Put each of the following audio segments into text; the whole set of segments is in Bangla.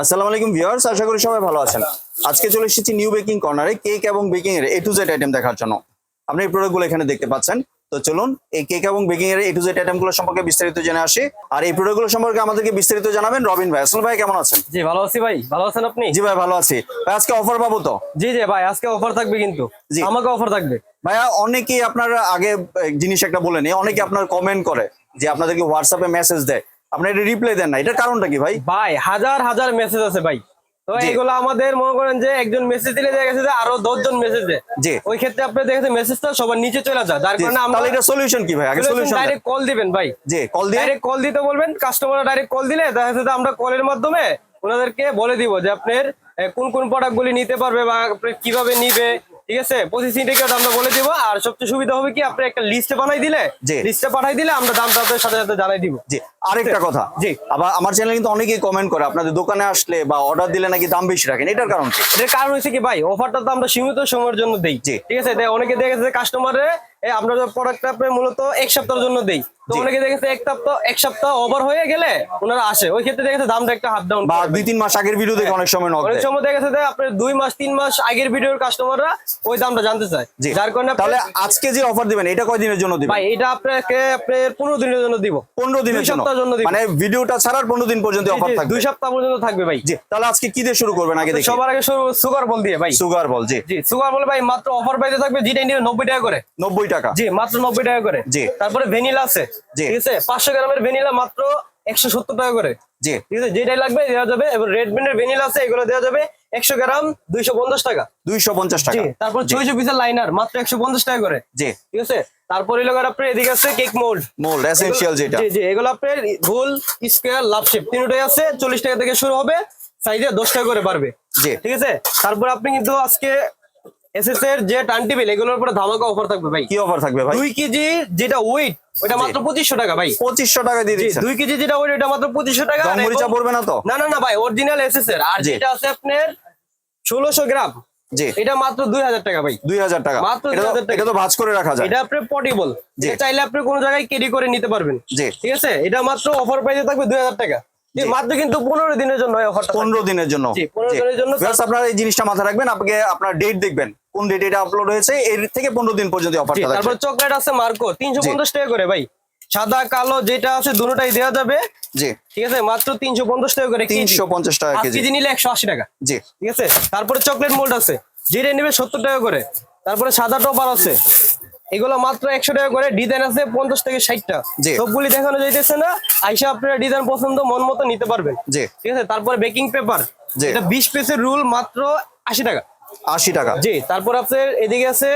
আসসালামু আলাইকুম ভিউয়ার্স আশা করি সবাই ভালো আছেন। আজকে চলে এসেছি নিউ বেকিং কর্নারে কেক এবং বেকিং এর এ টু জেড আইটেম দেখার জন্য। আপনি এই প্রোডাক্টগুলো এখানে দেখতে পাচ্ছেন। তো চলুন এই কেক এবং বেকিং এর এ টু জেড আইটেমগুলো সম্পর্কে বিস্তারিত জেনে আসি। আর এই প্রোডাক্টগুলো সম্পর্কে আমাদেরকে বিস্তারিত জানাবেন রবিন ভাই। আসল ভাই কেমন আছেন? জি ভালো আছি ভাই। ভালো আছেন আপনি? জি ভাই ভালো আছি। ভাই আজকে অফার পাবো তো? জি জি ভাই আজকে অফার থাকবে কিন্তু। জি। আমাকে অফার থাকবে। ভাইয়া অনেকেই আপনার আগে জিনিস একটা বলেন অনেকে আপনার কমেন্ট করে যে আপনাদেরকে হোয়াটসঅ্যাপে মেসেজ দেয়। আপনার এটা রিপ্লাই দেন না। এটার কারণটা কি ভাই? ভাই হাজার হাজার মেসেজ আছে ভাই। তো এগুলো আমাদের মনে করেন যে একজন মেসেজ দিলে দেখা গেছে যে আরও দশজন মেসেজ দেয়। ওই ক্ষেত্রে আপনি মেসেজটা সবার নিচে চলে যায়। যার কারণে আমরা এটা সলিউশন কি ভাই? আগে সলিউশন ডাইরেক্ট কল দিবেন ভাই। জি কল দিয়ে। ডাইরেক্ট কল দিতে বলবেন। কাস্টমার ডাইরেক্ট কল দিলে দেখা যাচ্ছে যে আমরা কলের মাধ্যমে ওনাদেরকে বলে দিব যে আপনার কোন কোন প্রোডাক্ট গুলি নিতে পারবে বা আপনি কীভাবে নিবে। ঠিক আছে? প্রসেসিং থেকে আমরা বলে দিব। আর সবচেয়ে সুবিধা হবে কি আপনি একটা লিস্ট বানাই দিলে। লিস্টে পাঠাই দিলে আমরা দামটা আপনার সাথে সাথে জানাই দিব। জি আরেকটা কথা। জি। আবার আমার চ্যানেল কিন্তু অনেকেই কমেন্ট করে আপনাদের দোকানে আসলে বা অর্ডার দিলে নাকি দাম বেশি রাখেন এটার কারণ কি? এটার কারণ হচ্ছে কি ভাই অফারটা তো আমরা সীমিত সময়ের জন্য দেই। ঠিক আছে? অনেকে দেখেছে কাস্টমারে আমরা প্রোডাক্টটা মূলত এক সপ্তাহের জন্য দেই। তো অনেকে দেখেছে এক সপ্তাহ এক সপ্তাহ ওভার হয়ে গেলে ওনারা আসে। ওই ক্ষেত্রে দেখেছে দামটা একটা হাফ ডাউন বা দুই তিন মাস আগের ভিডিও দেখে অনেক সময় নক অনেক সময় দেখা গেছে যে আপনার দুই মাস তিন মাস আগের ভিডিওর কাস্টমাররা ওই দামটা জানতে চায়। যার কারণে তাহলে আজকে যে অফার দিবেন এটা কয় দিনের জন্য দিবেন? ভাই এটা আপনাকে আপনার পনেরো দিনের জন্য দিব। পনেরো দিনের জন্য। সপ্তাহের জন্য দিব। মানে ভিডিওটা ছাড়ার পনেরো দিন পর্যন্ত অফার থাকবে। দুই সপ্তাহ পর্যন্ত থাকবে ভাই। জি তাহলে আজকে কি দিয়ে শুরু করবেন? আগে দেখি। সবার আগে সুগার বল দিয়ে ভাই। সুগার বল জি। জি সুগার বল ভাই মাত্র অফার পাইতে থাকবে যেটা নিয়ে নব্বই টাকা করে। নব্বই টাকা। জি মাত্র নব্বই টাকা করে। জি। তারপরে ভ্যানিলা আছে। ঠিক আছে? পাঁচশো গ্রামের ভ্যানিলা মাত্র একশো সত্তর টাকা করে। জি। ঠিক আছে? যেটাই লাগবে দেওয়া যাবে এবং রেড ব্যান্ডের ভ্যানিলা আছে এগুলো দেওয়া যাবে একশো গ্রাম দুইশো পঞ্চাশ টাকা। দুইশো পঞ্চাশ টাকা। তারপর ছয়শো পিসের লাইনার মাত্র একশো পঞ্চাশ টাকা করে। জি। ঠিক আছে? তারপর এগুলো আপনার এদিকে আছে কেক মোল্ড মোল্ড এসেনশিয়াল যেটা। জি জি এগুলো আপনার গোল স্কোয়ার লাভ শেপ তিনটাই আছে চল্লিশ টাকা থেকে শুরু হবে সাইজে দশ টাকা করে পারবে জি। ঠিক আছে? তারপর আপনি কিন্তু আজকে এসএস এর যে টান টেবিল এগুলোর উপরে ধামাকা অফার থাকবে ভাই। কি অফার থাকবে ভাই? দুই কেজি যেটা ওয়েট ওটা মাত্র পঁচিশশো টাকা ভাই। পঁচিশশো টাকা দিয়ে দিচ্ছি দুই কেজি যেটা ওটা মাত্র পঁচিশশো টাকা। আর মরিচা পড়বে না তো? না না না ভাই অরিজিনাল এসএস এর। আর যেটা আছে আপনার ষোলোশো গ্রাম। জি। এটা মাত্র দুই হাজার টাকা ভাই। দুই হাজার টাকা। মাত্র এটা তো- 2000 টাকা। এটা তো ভাজ করে রাখা যায়। এটা আপনার পটিবল জি। চাইলে আপনি কোনো জায়গায় ক্যারি করে নিতে পারবেন। জি। ঠিক আছে? এটা মাত্র অফার প্রাইসে থাকবে দুই হাজার টাকা। মাত্র কিন্তু পনেরো দিনের জন্য পনেরো দিনের জন্য। জি, 15 দিনের জন্য Viewers, এই জিনিসটা মাথায় রাখবেন আপনাকে আপনার ডেট দেখবেন কোন ডেট এটা আপলোড হয়েছে এর থেকে পনেরো দিন পর্যন্ত অফারটা তারপর চকলেট আছে মার্কো তিনশো পঞ্চাশ টাকা করে ভাই। সাদা কালো যেটা আছে দুটোটাই দেওয়া যাবে। জি। ঠিক আছে মাত্র তিনশো পঞ্চাশ টাকা করে তিনশো পঞ্চাশ টাকা কেজি। নিলে একশো আশি টাকা। জি। ঠিক আছে তারপরে চকলেট মোল্ড আছে। যেটা নেবে সত্তর টাকা করে। তারপরে সাদা টপার আছে। এগুলো মাত্র একশো টাকা করে ডিজাইন আছে পঞ্চাশ থেকে ষাটটা। সবগুলি দেখানো যাইতেছে না আইসা আপনারা ডিজাইন পছন্দ মন মতো নিতে পারবেন। জি। ঠিক আছে? তারপরে বেকিং পেপার। এটা বিশ পিসের রুল মাত্র আশি টাকা। আশি টাকা। জি তারপর আপনার এদিকে আছে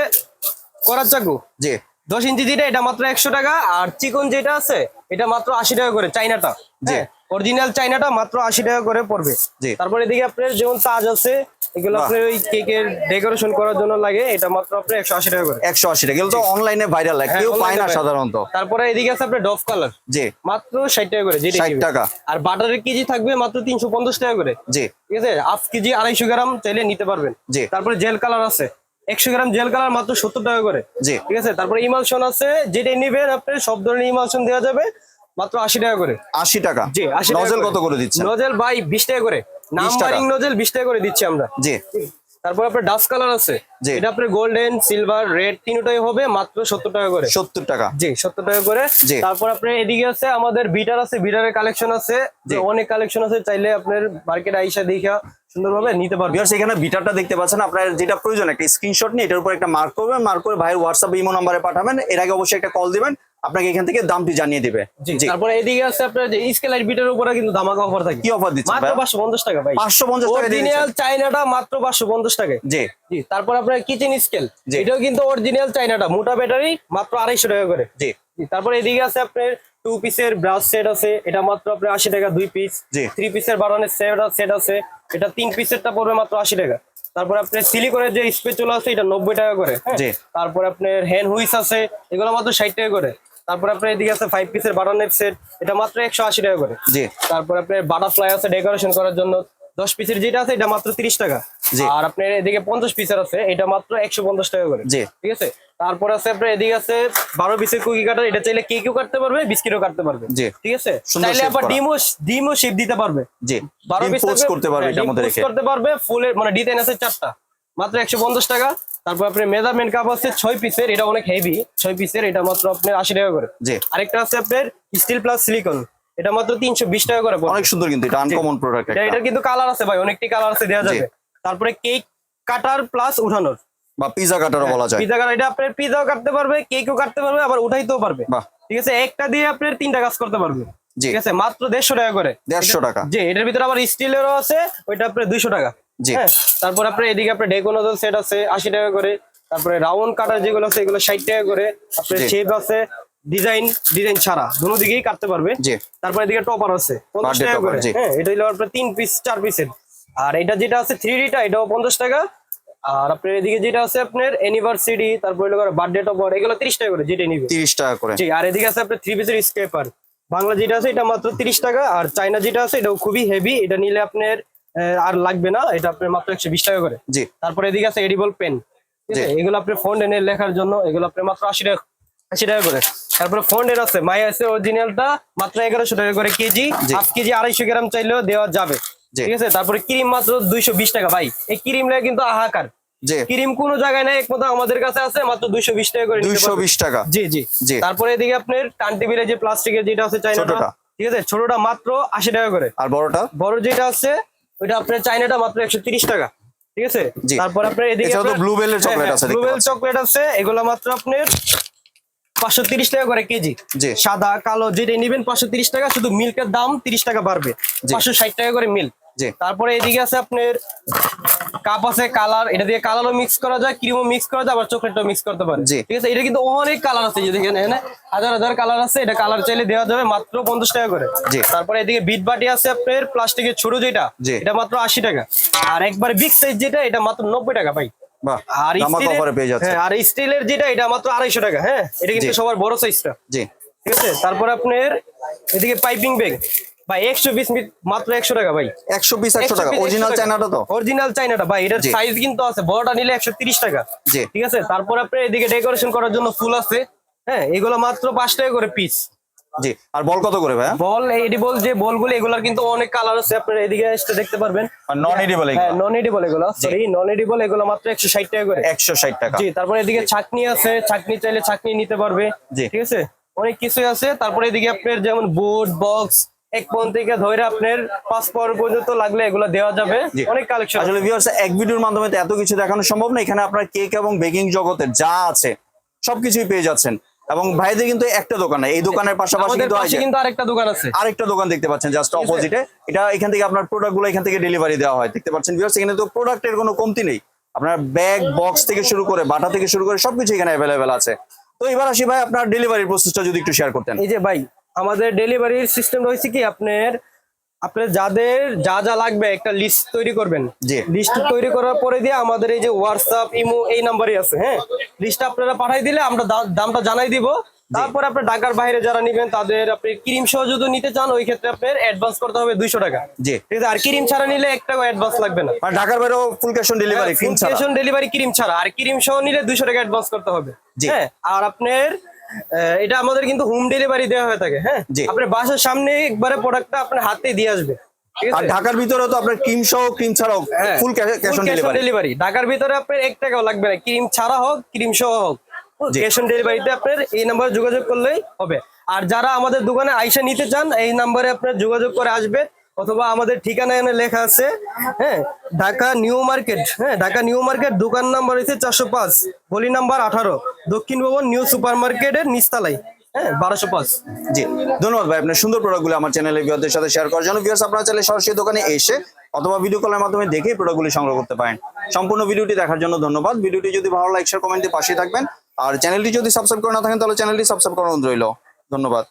করার চাকু। জি। দশ ইঞ্চি যেটা এটা মাত্র একশো টাকা। আর চিকন যেটা আছে এটা মাত্র আশি টাকা করে চাইনাটা। জি। অরিজিনাল চাইনাটা মাত্র আশি টাকা করে পড়বে। জি। তারপর এদিকে আপনার যেমন তাজ আছে এগুলো বাহ। আপনার ওই কেকের ডেকোরেশন করার জন্য লাগে এটা মাত্র একশো আশি টাকা করে। একশো আশি টাকা। এগুলো তো অনলাইনে ভাইরাল হ্যাঁ, কেউ পায় না সাধারণত। তারপরে এদিকে আছে আপনার কালার জি। মাত্র ষাট টাকা করে যেটা 60 টাকা। আর বাটারের কেজি থাকবে মাত্র তিনশো পঞ্চাশ টাকা করে। জি। ঠিক আছে? হাফ কেজি আড়াইশো গ্রাম চাইলে নিতে পারবেন। জি। তারপরে জেল কালার আছে। একশো গ্রাম জেল কালার মাত্র সত্তর টাকা করে। জি। ঠিক আছে? তারপরে ইমালশন আছে যেটা নিবেন আপনি সব ধরনের ইমালশন দেওয়া যাবে মাত্র আশি টাকা করে। আশি টাকা। জি আশি নজল কত করে দিচ্ছেন? নজেল ভাই বিশ টাকা করে। 20 টাকা। নাম্বারিং নজেল বিশ টাকা করে দিচ্ছি আমরা। জি। তারপর আপনার ডাস্ট কালার আছে। এটা আপনার গোল্ডেন সিলভার রেড তিনটাই হবে মাত্র সত্তর টাকা করে। সত্তর টাকা। জি সত্তর টাকা করে। তারপর আপনার এদিকে আছে আমাদের বিটার আছে বিটারের কালেকশন আছে। জি। অনেক কালেকশন আছে চাইলে আপনার মার্কেট আইসা দেখা সুন্দরভাবে নিতে পারবেন। এখানে বিটারটা দেখতে পাচ্ছেন। আপনার যেটা প্রয়োজন একটা স্ক্রিনশট নিয়ে এটার উপর একটা মার্ক করবেন। মার্ক করে ভাইয়ের হোয়াটসঅ্যাপ ইমো নাম্বারে পাঠাবেন। এর আগে অবশ্যই একটা কল দিবেন। আপনাকে এখান থেকে দামটি জানিয়ে দিবে। তারপরে এদিকে আছে আপনার যে স্কেলাইট বিটার উপরে কিন্তু ধামাকা অফার থাকে। কি অফার দিচ্ছেন মাত্র ভাই? পাঁচশো পঞ্চাশ টাকা ভাই। পাঁচশো পঞ্চাশ টাকা অরিজিনাল চাইনাটা মাত্র পাঁচশো পঞ্চাশ টাকায় জি। জি তারপর আপনার কিচেন স্কেল। এটাও কিন্তু অরিজিনাল চাইনাটা মোটা ব্যাটারি মাত্র আড়াইশো টাকা করে। জি। জি তারপর এদিকে আছে আপনার টু পিসের ব্রাশ সেট আছে। এটা মাত্র আপনার আশি টাকা দুই পিস জি। থ্রি পিসের বারানের সেট সেট আছে। এটা তিন পিসেরটা পড়বে মাত্র আশি টাকা। তারপর আপনার সিলিকনের যে স্পেচুলা আছে এটা নব্বই টাকা করে হ্যাঁ? জি। তারপর আপনার হ্যান্ড হুইস আছে এগুলো মাত্র ষাট টাকা করে। তারপর আপনার এদিকে আছে ফাইভ পিসের বাটারনেট সেট এটা মাত্র একশো আশি টাকা করে। জি। তারপর আপনার বাটারফ্লাই আছে ডেকোরেশন করার জন্য দশ পিসের যেটা আছে এটা মাত্র তিরিশ টাকা। জি। আর আপনার এদিকে পঞ্চাশ পিসের আছে এটা মাত্র একশো পঞ্চাশ টাকা করে। জি। ঠিক আছে? তারপর আছে আপনার এদিকে আছে বারো পিসের কুকি কাটার এটা চাইলে কেকেও কাটতে পারবে বিস্কিটও কাটতে পারবে। জি। ঠিক আছে? চাইলে আবার। ডিমও ডিমও শেপ দিতে পারবে। জি। বারো পিস করতে পারবে রেখে। করতে পারবে ফুলের মানে ডিজাইন আছে চারটা। মাত্র একশো পঞ্চাশ টাকা। তারপর আপনার মেজারমেন্ট কাপ আছে ছয় পিসের এটা অনেক হেভি ছয় পিসের এটা মাত্র আপনার আশি টাকা করে। জি। আরেকটা আছে আপনার স্টিল প্লাস সিলিকন এটা মাত্র তিনশো বিশ টাকা করে অনেক সুন্দর কিন্তু এটা আনকমন প্রোডাক্ট এটা কিন্তু কালার আছে ভাই অনেকটি কালার আছে দেওয়া যাবে। তারপরে কেক কাটার প্লাস উঠানোর। বা পিজা কাটারও বলা যায়। পিজা কাটার এটা আপনার পিজাও কাটতে পারবে কেকও কাটতে পারবে আবার উঠাইতেও পারবে। ঠিক আছে? একটা দিয়ে আপনার তিনটা কাজ করতে পারবে। ঠিক আছে? মাত্র দেড়শো টাকা করে। দেড়শো টাকা। জি এটার ভিতরে আবার স্টিলেরও আছে ওইটা আপনার দুইশো টাকা। জি। হ্যাঁ তারপর আপনার এদিকে আপনার ডেকোনোজল সেট আছে আশি টাকা করে। তারপরে রাউন্ড কাটার যেগুলো আছে এগুলো ষাট টাকা করে। আপনার। শেপ আছে ডিজাইন ডিজাইন ছাড়া। দুনো দিকেই কাটতে পারবে। তারপর এদিকে টপার আছে পঞ্চাশ টাকা করে। হ্যাঁ এটা হলো আপনার তিন পিস চার পিসের আর এটা যেটা আছে থ্রি ডিটা এটাও পঞ্চাশ টাকা। আর আপনার এদিকে যেটা আছে আপনার অ্যানিভার্সারি তারপরে হলো বার্থডে টপার এগুলো তিরিশ টাকা করে যেটা নিবে। তিরিশ টাকা করে। জি আর এদিকে আছে আপনার থ্রি পিসের স্কেপার বাংলা যেটা আছে এটা মাত্র তিরিশ টাকা। আর চাইনা যেটা আছে এটাও খুবই হেভি এটা নিলে আপনার আর লাগবে না। এটা আপনার মাত্র একশো বিশ টাকা করে। জি। তারপরে এদিকে আছে এডিবল পেন ঠিক আছে? এগুলো আপনার ফোন এনে লেখার জন্য এগুলো আপনার মাত্র আশি টাকা আশি টাকা করে। তারপরে ফোন এর আছে। মাই আছে অরিজিনালটা মাত্র এগারোশো টাকা করে কেজি। হাফ কেজি আড়াইশো গ্রাম চাইলেও দেওয়া যাবে। ঠিক আছে? তারপরে ক্রিম মাত্র দুইশো বিশ টাকা। ভাই এই ক্রিম লাগে কিন্তু হাহাকার জি। ক্রিম কোনো জায়গায় নাই একমাত্র আমাদের কাছে আছে মাত্র দুইশো বিশ টাকা করে দুইশো বিশ টাকা। জি জি। তারপরে এদিকে আপনার টান টেবিলের যে প্লাস্টিকের যেটা আছে ছোটটা। ঠিক আছে? ছোটটা মাত্র আশি টাকা করে। আর বড়টা? বড় যেটা আছে ওইটা আপনার চাইনাটা মাত্র একশো তিরিশ টাকা ঠিক আছে? তারপর আপনার এদিকে ব্লু এর chocolate আছে ব্লু বেল চকলেট আছে এগুলো মাত্র আপনার পাঁচশো তিরিশ টাকা করে কেজি। সাদা কালো যেটা নিবেন পাঁচশো তিরিশ টাকা শুধু মিল্কের দাম তিরিশ টাকা বাড়বে। পাঁচশো ষাট টাকা করে মিল্ক তারপরে এদিকে আছে আপনার কাপ আছে কালার এটা দিয়ে কালারও মিক্স করা যায় ক্রিমও মিক্স করা যায় আবার চকলেটও মিক্স করতে পারে। জি। ঠিক আছে? এটা কিন্তু অনেক কালার আছে যদি এখানে এখানে হাজার হাজার কালার আছে এটা কালার চাইলে দেওয়া যাবে মাত্র পঞ্চাশ টাকা করে। জি। তারপরে এদিকে বিট বাটি আছে আপনার প্লাস্টিকের ছোট যেটা। এটা মাত্র আশি টাকা। আর একবার বিগ সাইজ যেটা এটা মাত্র নব্বই টাকা ভাই। আর হ্যাঁ, আর স্টিলের যেটা এটা মাত্র আড়াইশো টাকা হ্যাঁ? এটা কিন্তু সবার বড় সাইজটা জি। ঠিক আছে? তারপর আপনার এদিকে পাইপিং ব্যাগ ভাই একশো বিশ মিনিট মাত্র একশো টাকা ভাই। একশো পিস একশো টাকা। অরিজিনাল চায়নাটা তো? অরিজিনাল চাইনাটা ভাই এটার। সাইজ কিন্তু আছে বড়টা নিলে একশো তিরিশ টাকা। জি। ঠিক আছে? তারপর আপনার এদিকে ডেকোরেশন করার জন্য ফুল আছে। হ্যাঁ এগুলো মাত্র পাঁচ টাকা করে পিস জি আর বল কত করে ভাইয়া? বল এডিবল যে বলগুলো এগুলোর কিন্তু অনেক কালার আছে আপনার এদিকে এসে দেখতে পারবেন। আর নন এডিবল হ্যাঁ নন এডিবল এগুলো সরি নন এডিবল এগুলো মাত্র একশো ষাট টাকা করে। একশো ষাট টাকা। জি তারপরে এদিকে ছাকনি আছে ছাকনি চাইলে ছাকনি নিতে পারবে। জি। ঠিক আছে? অনেক কিছু আছে। তারপরে এদিকে আপনার যেমন বোর্ড বক্স এক পয়েন্ট থেকে ধরে আপনার পাঁচ পাওয়ার পর্যন্ত লাগলে এগুলো দেওয়া যাবে। অনেক কালেকশন আসলে ভিউয়ার্স এক ভিডিওর মাধ্যমে এত কিছু দেখানো সম্ভব না। এখানে আপনার কেক এবং বেকিং জগতের যা আছে সবকিছুই পেয়ে যাচ্ছেন। এবং ভাইদের কিন্তু একটা দোকান এই দোকানের পাশাপাশি কিন্তু পাশে আছে- কিন্তু আরেকটা দোকান আছে। আরেকটা দোকান দেখতে পাচ্ছেন জাস্ট অপোজিটে এটা এখান থেকে আপনার এখান থেকে ডেলিভারি দেওয়া হয়। দেখতে পাচ্ছেন ভিউয়ার্স এখানে তো প্রোডাক্টের কোনো কমতি নেই। আপনার ব্যাগ বক্স থেকে শুরু করে বাটা থেকে শুরু করে সবকিছু এখানে অ্যাভেলেবেল আছে। তো এবার আসি ভাই আপনার ডেলিভারি প্রসেসটা যদি একটু শেয়ার করতেন। এই যে ভাই আমাদের ডেলিভারির সিস্টেম রয়েছে কি আপনার আপনার যাদের যা যা লাগবে একটা লিস্ট তৈরি করবেন। লিস্ট তৈরি করার পরে দিয়ে আমাদের এই যে হোয়াটসঅ্যাপ ইমো এই নাম্বারই আছে হ্যাঁ? লিস্ট আপনারা পাঠাই দিলে আমরা দামটা জানাই দিব। তারপরে আপনার ঢাকার বাইরে যারা নিবেন তাদের আপনি ক্রিম সহ যদি নিতে চান ওই ক্ষেত্রে আপনার অ্যাডভান্স করতে হবে দুইশো টাকা। জি। ঠিক আছে? আর ক্রিম ছাড়া নিলে একটা অ্যাডভান্স লাগবে না। আর ঢাকার বাইরেও ফুল ক্যাশ অন ডেলিভারি ফিন ছাড়া। ডেলিভারি ক্রিম ছাড়া। আর ক্রিম সহ নিলে দুইশো টাকা অ্যাডভান্স করতে হবে। হ্যাঁ? আর আপনার এটা আমাদের কিন্তু হোম ডেলিভারি দেওয়া হয়ে থাকে হ্যাঁ। আপনার বাসার সামনে একবারে প্রোডাক্টটা আপনার হাতে দিয়ে আসবে আর ঢাকার ভিতরে তো আপনার ক্রিম সহ ক্রিম ছাড়াও। Full cash on delivery delivery ঢাকার ভিতরে আপনার এক টাকাও লাগবে না ক্রিম ছাড়া হোক ক্রিম সহ হোক ক্যাশ অন ডেলিভারিতে আপনার এই নাম্বারে যোগাযোগ করলেই হবে। আর যারা আমাদের দোকানে আইসা নিতে চান এই নাম্বারে আপনার যোগাযোগ করে আসবে। অথবা আমাদের ঠিকানা এখানে লেখা আছে হ্যাঁ ঢাকা নিউ মার্কেট হ্যাঁ ঢাকা নিউ মার্কেট, দোকান নাম্বার হচ্ছে চারশো পাঁচ, গলি নাম্বার আঠারো, দক্ষিণ ভবন নিউ সুপার মার্কেটের নিস্তালাই হ্যাঁ বারোশো পাঁচ। জি, ধন্যবাদ ভাই, আপনার সুন্দর আমার চ্যানেলে সাথে শেয়ার সরাসরি দোকানে এসে অথবা মাধ্যমে দেখেই সংগ্রহ করতে পারেন। সম্পূর্ণ দেখার জন্য ধন্যবাদ। যদি ভালো পাশে থাকবেন। আর যদি করে না থাকেন, তাহলে অনুরোধ রইল। ধন্যবাদ।